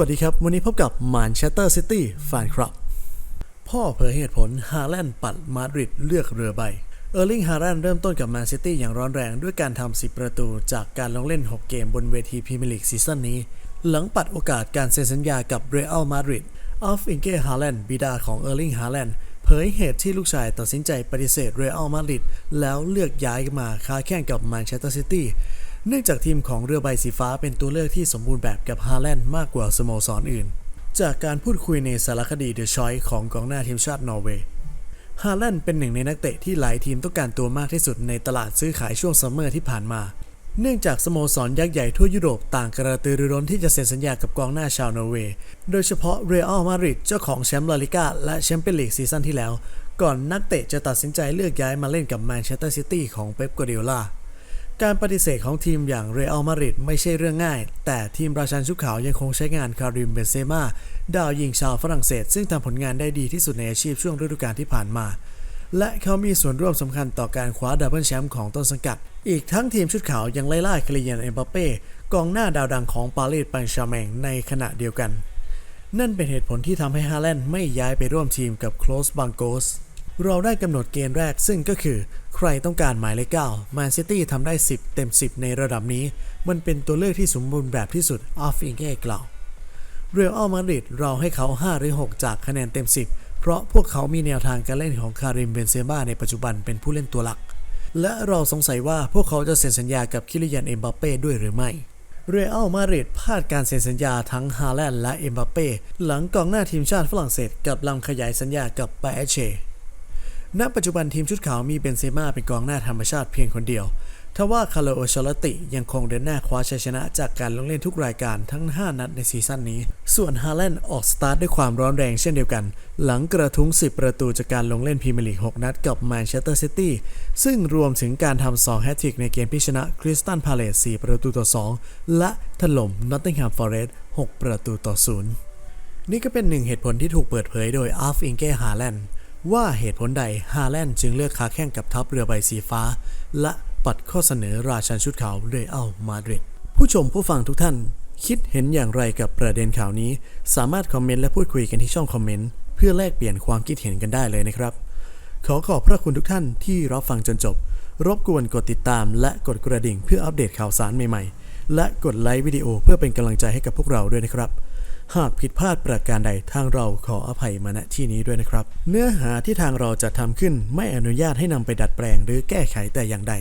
วัสดีครับ วันนี้พบกับมานเชสเตอร์ซิตี้แฟนคลับ พ่อเผยเหตุผลฮาแลนด์ปัดมาดริดเลือกเรือใบ เออร์ลิงฮาแลนด์เริ่มต้นกับแมนซิตี้อย่างร้อนแรงด้วยการทำ 10 ประตูจากการลงเล่น 6 เกมบนเวทีพรีเมียร์ลีกซีซั่นนี้ หลังปัดโอกาสการเซ็นสัญญากับเรอัลมาดริดออฟอิงเก้ฮาแลนด์บิดาของเออร์ลิงฮาแลนด์เผยเหตุที่ลูกชายตัดสินใจปฏิเสธเรอัลมาดริดแล้วเลือกย้ายมาค้าแข่งกับแมนเชสเตอร์ซิตี้ เนื่องจากทีมของเรือใบสีฟ้าเป็นตัวเลือกที่สมบูรณ์แบบกับฮาแลนด์มากกว่าสโมสรออื่น จากการพูดคุยในสารคดีเดอะชอยของกองหน้าทีมชาตินอร์เวย์ฮาแลนด์เป็นหนึ่งในนักเตะที่หลายทีมต้องการตัวมากที่สุดในตลาดซื้อขายช่วงซัมเมอร์ที่ผ่านมา เนื่องจากสโมสรยักษ์ใหญ่ทั่วยุโรปต่างกระตือรือร้นที่จะเซ็นสัญญากับกองหน้าชาวนอร์เวย์ โดยเฉพาะเรอัลมาดริดเจ้าของแชมป์ลาลิก้าและแชมเปี้ยนลีกซีซั่นที่แล้ว ก่อนนักเตะจะตัดสินใจเลือกย้ายมาเล่นกับแมนเชสเตอร์ซิตี้ของเป๊ปกัวเดียล่า การปฏิเสธของทีมอย่างเรอัลมาดริดไม่ใช่เรื่องง่าย แต่ทีมราชันชุดขาวยังคงใช้งานคาริมเบนเซม่าดาวยิงชาวฝรั่งเศส ซึ่งทำผลงานได้ดีที่สุดในอาชีพช่วงฤดูกาลที่ผ่านมา และเขามีส่วนร่วมสำคัญต่อการคว้าดับเบิลแชมป์ของต้นสังกัด อีกทั้งทีมชุดขาวยังไล่ล่าคลียนเอ็มบัปเป้กองหน้าดาวดังของปารีสแปงชาร์แมงในขณะเดียวกัน นั่นเป็นเหตุผลที่ทำให้ฮาแลนด์ไม่ย้ายไปร่วมทีมกับโคลสบังโกส เราได้กำหนดเกณฑ์แรกซึ่งก็คือ ใครต้องการหมายเลข9แมนซิตี้ทำได้ 10 เต็ม 10 ในระดับนี้ มันเป็นตัวเลือกที่สมบูรณ์แบบที่สุดออฟอิงเก้กล่าวเรอัลมาดริดเราให้เขา 5 หรือ 6 จากคะแนนเต็ม 10 เพราะพวกเขามีแนวทางการเล่นของคาริมเบนเซม่าในปัจจุบันเป็นผู้เล่นตัวหลัก และเราสงสัยว่าพวกเขาจะเซ็นสัญญากับคิลิยันเอ็มบัปเป้ด้วยหรือไม่เรอัลมาดริดพลาดการเซ็นสัญญาทั้งฮาแลนด์และเอ็มบัปเป้หลังกองหน้าทีมชาติฝรั่งเศสกับลำขยายสัญญากับปาเอเช ณปัจจุบันทีมชุดขาวมีเบนเซม่าเป็นกองหน้าธรรมชาติเพียงคนเดียว ทว่าคาร์โลอชลติยังคงเดินหน้าคว้าชัยชนะจากการลงเล่นทุกรายการทั้ง 5 นัดในซีซั่นนี้ ส่วนฮาแลนด์ออกสตาร์ทด้วยความร้อนแรงเช่นเดียวกัน หลังกระทุ้ง 10 ประตูจากการลงเล่นพรีเมียร์ลีก 6 นัดกับแมนเชสเตอร์ซิตี้ ซึ่งรวมถึงการทำ 2 แฮตทริกในเกมที่ชนะคริสตันพาเลส4ประตูต่อ 2 และถล่มนอตติงแฮมฟอเรสต์6ประตูต่อ 0 นี่ก็เป็นหนึ่งเหตุผลที่ถูกเปิดเผยโดยอาร์ฟอิงเก้ฮาแลนด์ ว่าเหตุผลใดฮาแลนด์จึงเลือกค้าแข่งกับทัพเรือใบสีฟ้า และปัดข้อเสนอราชันชุดขาวเรอัลมาดริดผู้ชมผู้ฟังทุกท่าน คิดเห็นอย่างไรกับประเด็นข่าวนี้ สามารถคอมเมนต์และพูดคุยกันที่ช่องคอมเมนต์เพื่อแลกเปลี่ยนความคิดเห็นกันได้เลยนะครับ ขอขอบพระคุณทุกท่านที่รับฟังจนจบ รบกวนกดติดตาม และกดกระดิ่งเพื่ออัปเดตข่าวสารใหม่ๆ และกดไลค์วิดีโอเพื่อเป็นกำลังใจให้กับพวกเราด้วยนะครับ หากผิดพลาดประการใดทางเราขออภัยมาณที่นี้ด้วยนะครับ เนื้อหาที่ทางเราจะทำขึ้นไม่อนุญาตให้นำไปดัดแปลงหรือแก้ไขแต่อย่างใด